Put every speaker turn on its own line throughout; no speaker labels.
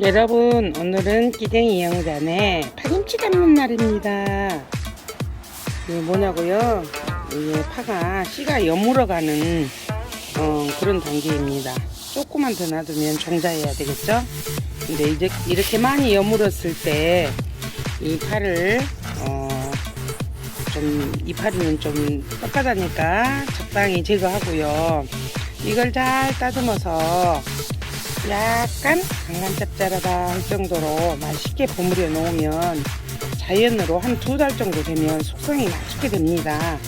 여러분 오늘은 끼댕이 영단에 파김치 담는 날입니다. 이게 뭐냐고요? 이게 파가 씨가 여물어가는 어, 그런 단계입니다. 조금만 더 놔두면 종자해야 되겠죠? 근데 이제 이렇게 많이 여물었을 때 이 파를 어, 좀 이파리는 좀 뻑가다니까? 적당히 제거하고요. 이걸 잘 따듬어서 약간 강간 짭짤하다 할 정도로 맛있게 버무려 놓으면 자연으로 한 두 달 정도 되면 숙성이 맛있게 됩니다.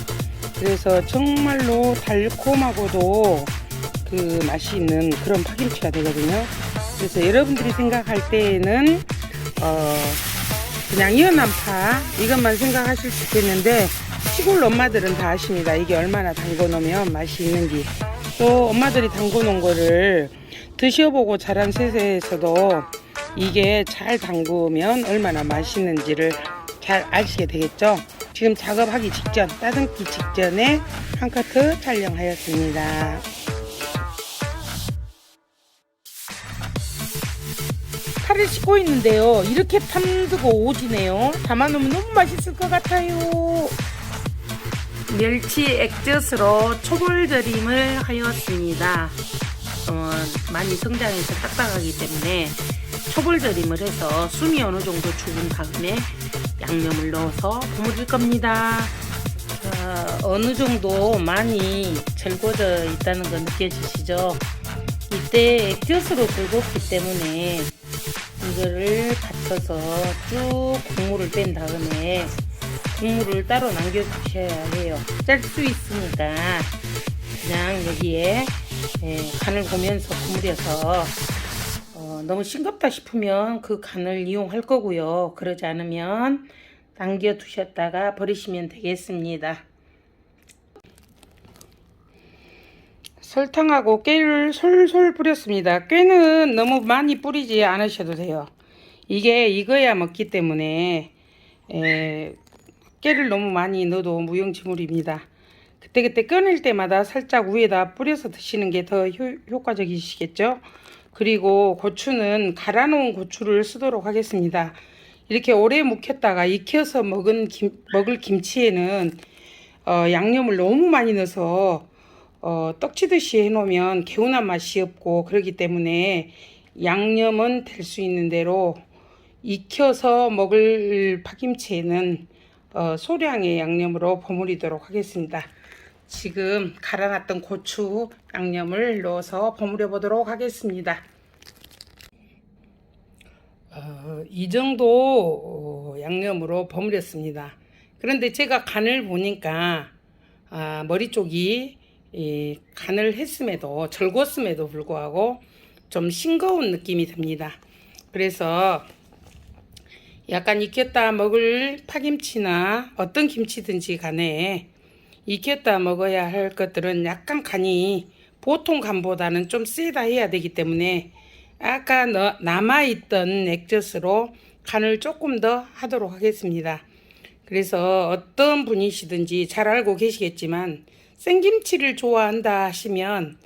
그래서 정말로 달콤하고도 그 맛이 있는 그런 파김치가 되거든요. 그래서 여러분들이 생각할 때에는 어 그냥 이연한 파 이것만 생각하실 수 있겠는데 시골 엄마들은 다 아십니다. 이게 얼마나 담궈 놓으면 맛이 있는지. 또 엄마들이 담궈 놓은 거를 드셔보고 자란 세세에서도 이게 잘 담그면 얼마나 맛있는지를 잘 아시게 되겠죠. 지금 작업하기 직전, 따듬기 직전에 한 카트 촬영하였습니다.
팔을 씻고 있는데요. 이렇게 탐드고 오지네요. 담아놓으면 너무 맛있을 것 같아요. 멸치 액젓으로 초벌 절임을 하였습니다. 어, 많이 성장해서 딱딱하기 때문에 초벌절임을 해서 숨이 어느 정도 죽은 다음에 양념을 넣어서 버무릴 겁니다. 자, 어느 정도 많이 절궈져 있다는 거 느껴지시죠? 이때 액젓으로 절궜기 때문에 이거를 받쳐서 쭉 국물을 뺀 다음에 국물을 따로 남겨주셔야 해요. 짤 수 있으니까 그냥 여기에 예, 간을 보면서 버무려서 어, 너무 싱겁다 싶으면 그 간을 이용할 거고요. 그러지 않으면 남겨 두셨다가 버리시면 되겠습니다.
설탕하고 깨를 솔솔 뿌렸습니다. 깨는 너무 많이 뿌리지 않으셔도 돼요. 이게 익어야 먹기 때문에 에, 깨를 너무 많이 넣어도 무용지물입니다. 그때그때 꺼낼 때마다 살짝 위에다 뿌려서 드시는 게 더 효과적이시겠죠? 그리고 고추는 갈아놓은 고추를 쓰도록 하겠습니다. 이렇게 오래 묵혔다가 익혀서 먹은 김, 먹을 김치에는 어, 양념을 너무 많이 넣어서 어, 떡치듯이 해놓으면 개운한 맛이 없고 그렇기 때문에 양념은 될 수 있는 대로 익혀서 먹을 파김치에는 어, 소량의 양념으로 버무리도록 하겠습니다. 지금 갈아놨던 고추 양념을 넣어서 버무려 보도록 하겠습니다. 어, 이 정도 어, 양념으로 버무렸습니다. 그런데 제가 간을 보니까 아, 머리 쪽이 이 간을 했음에도 절궜음에도 불구하고 좀 싱거운 느낌이 듭니다. 그래서 약간 익혔다 먹을 파김치나 어떤 김치든지 간에 익혔다 먹어야 할 것들은 약간 간이 보통 간보다는 좀 세다 해야 되기 때문에 아까 남아있던 액젓으로 간을 조금 더 하도록 하겠습니다. 그래서 어떤 분이시든지 잘 알고 계시겠지만 생김치를 좋아한다 하시면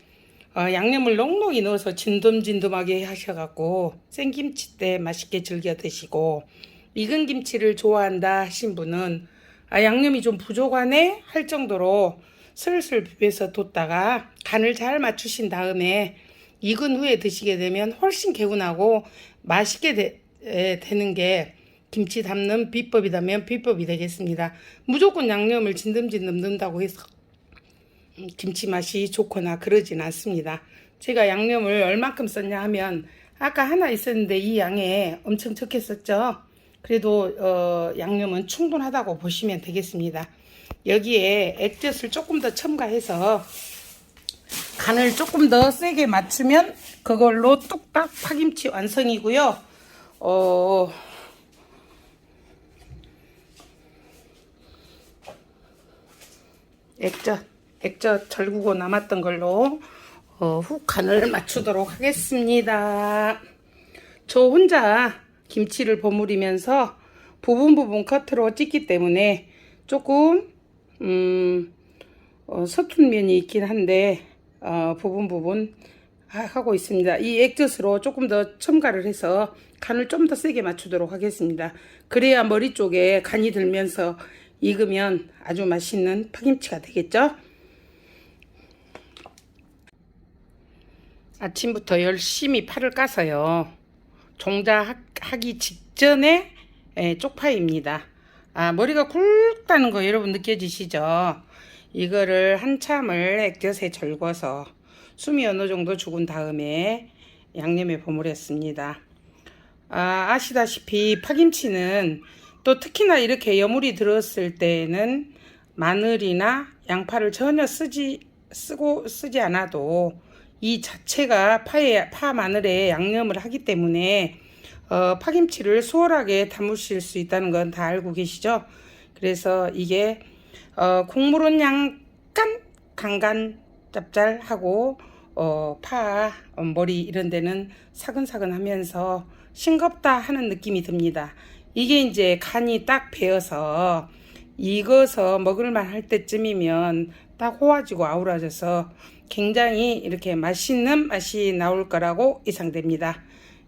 어, 양념을 넉넉히 넣어서 진듬진듬하게 하셔갖고 생김치 때 맛있게 즐겨 드시고 익은 김치를 좋아한다 하신 분은 아, 양념이 좀 부족하네 할 정도로 슬슬 비벼서 뒀다가 간을 잘 맞추신 다음에 익은 후에 드시게 되면 훨씬 개운하고 맛있게 되, 에, 되는 게 김치 담는 비법이라면 비법이 되겠습니다. 무조건 양념을 진듬진듬 넣는다고 해서 김치 맛이 좋거나 그러진 않습니다. 제가 양념을 얼마큼 썼냐 하면 아까 하나 있었는데 이 양에 엄청 적했었죠. 그래도 어, 양념은 충분하다고 보시면 되겠습니다. 여기에 액젓을 조금 더 첨가해서 간을 조금 더 세게 맞추면 그걸로 뚝딱 파김치 완성이고요. 어, 액젓, 액젓 절구고 남았던 걸로 어, 훅 간을 맞추도록 하겠습니다. 저 혼자 김치를 버무리면서 부분 부분 커트로 찍기 때문에 조금 음, 어, 서툰 면이 있긴 한데 어, 부분 부분 하고 있습니다. 이 액젓으로 조금 더 첨가를 해서 간을 좀 더 세게 맞추도록 하겠습니다. 그래야 머리 쪽에 간이 들면서 익으면 아주 맛있는 파김치가 되겠죠? 아침부터 열심히 파를 까서요. 종자하기 직전에 예, 쪽파입니다. 아, 머리가 굵다는 거 여러분 느껴지시죠? 이거를 한참을 액젓에 절궈서 숨이 어느 정도 죽은 다음에 양념에 버무렸습니다. 아, 아시다시피 파김치는 또 특히나 이렇게 여물이 들었을 때는 마늘이나 양파를 전혀 쓰지 쓰고 쓰지 않아도 이 자체가 파에 파 마늘에 양념을 하기 때문에 어, 파김치를 수월하게 담으실 수 있다는 건 다 알고 계시죠? 그래서 이게 어, 국물은 약간 간간 짭짤하고 어, 파 어, 머리 이런 데는 사근사근하면서 싱겁다 하는 느낌이 듭니다. 이게 이제 간이 딱 배어서 익어서 먹을만 할 때쯤이면 딱 호와지고 아우라져서 굉장히 이렇게 맛있는 맛이 나올 거라고 예상됩니다.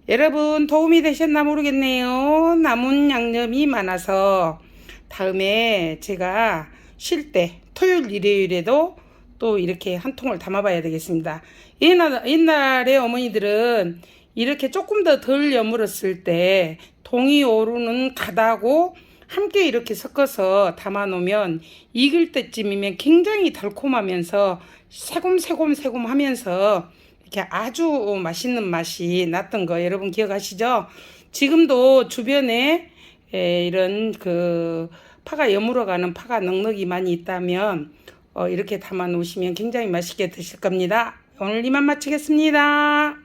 여러분 도움이 되셨나 모르겠네요. 남은 양념이 많아서 다음에 제가 쉴 때 토요일 일요일에도 또 이렇게 한 통을 담아봐야 되겠습니다. 옛날, 옛날에 어머니들은 이렇게 조금 더 덜 여물었을 때 동이 오르는 가다고 함께 이렇게 섞어서 담아 놓으면 익을 때쯤이면 굉장히 달콤하면서 새콤새콤새콤 하면서 이렇게 아주 맛있는 맛이 났던 거 여러분 기억하시죠? 지금도 주변에 에, 이런 그 파가 여물어가는 파가 넉넉히 많이 있다면 어, 이렇게 담아 놓으시면 굉장히 맛있게 드실 겁니다. 오늘 이만 마치겠습니다.